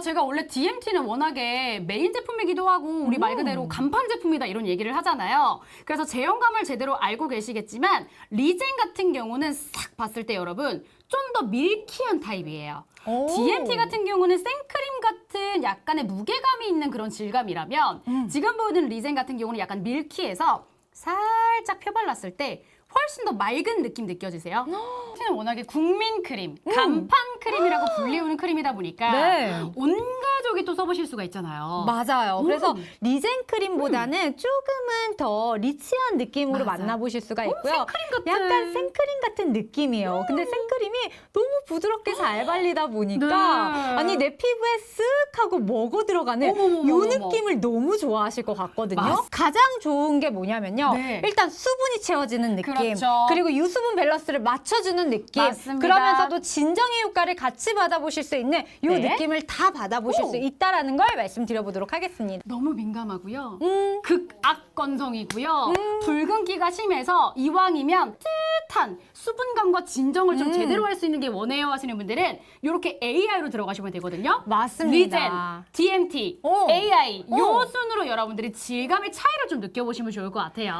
어, 제가 원래 DMT는 워낙에 메인 제품이기도 하고 우리 말 그대로 간판 제품이다 이런 얘기를 하잖아요. 그래서 제형감을 제대로 알고 계시겠지만 리젠 같은 경우는 싹 봤을 때 여러분 좀 더 밀키한 타입이에요. 오. DMT 같은 경우는 생크림 같은 약간의 무게감이 있는 그런 질감이라면 음. 지금 보여드린 리젠 같은 경우는 약간 밀키해서 살짝 펴발랐을 때 훨씬 더 맑은 느낌 느껴지세요? 는 워낙에 국민 크림, 간판 크림이라고 불리우 는 크림이다 보니까 음. 네. 온 또 써보실 수가 있잖아요. 맞아요. 그래서 음. 리젠 크림보다는 조금은 더 리치한 느낌으로 맞아. 만나보실 수가 있고요. 생크림 같은. 약간 생크림 같은 느낌이에요. 근데 생크림이 너무 부드럽게 잘 발리다 보니까 네. 아니 내 피부에 쓱 하고 먹어 들어가는 어머머머머머. 요 느낌을 너무 좋아하실 것 같거든요. 맞- 가장 좋은 게 뭐냐면요. 네. 일단 수분이 채워지는 느낌. 그렇죠. 리고 유수분 밸런스를 맞춰주는 느낌. 맞습니다. 그러면서도 진정의 효과를 같이 받아보실 수 있는 요 네. 느낌을 다 받아보실 오. 수 있 다라는 걸 말씀드려보도록 하겠습니다. 너무 민감하고요. 음. 극악 건성이고요. 붉은기가 심해서 이왕이면 뜻한 수분감과 진정을 좀 음. 제대로 할 수 있는 게 원해요 하시는 분들은 이렇게 AI로 들어가시면 되거든요. 맞습니다. 리젠, DMT, 오. AI 요 오. 순으로 여러분들이 질감의 차이를 좀 느껴보시면 좋을 것 같아요.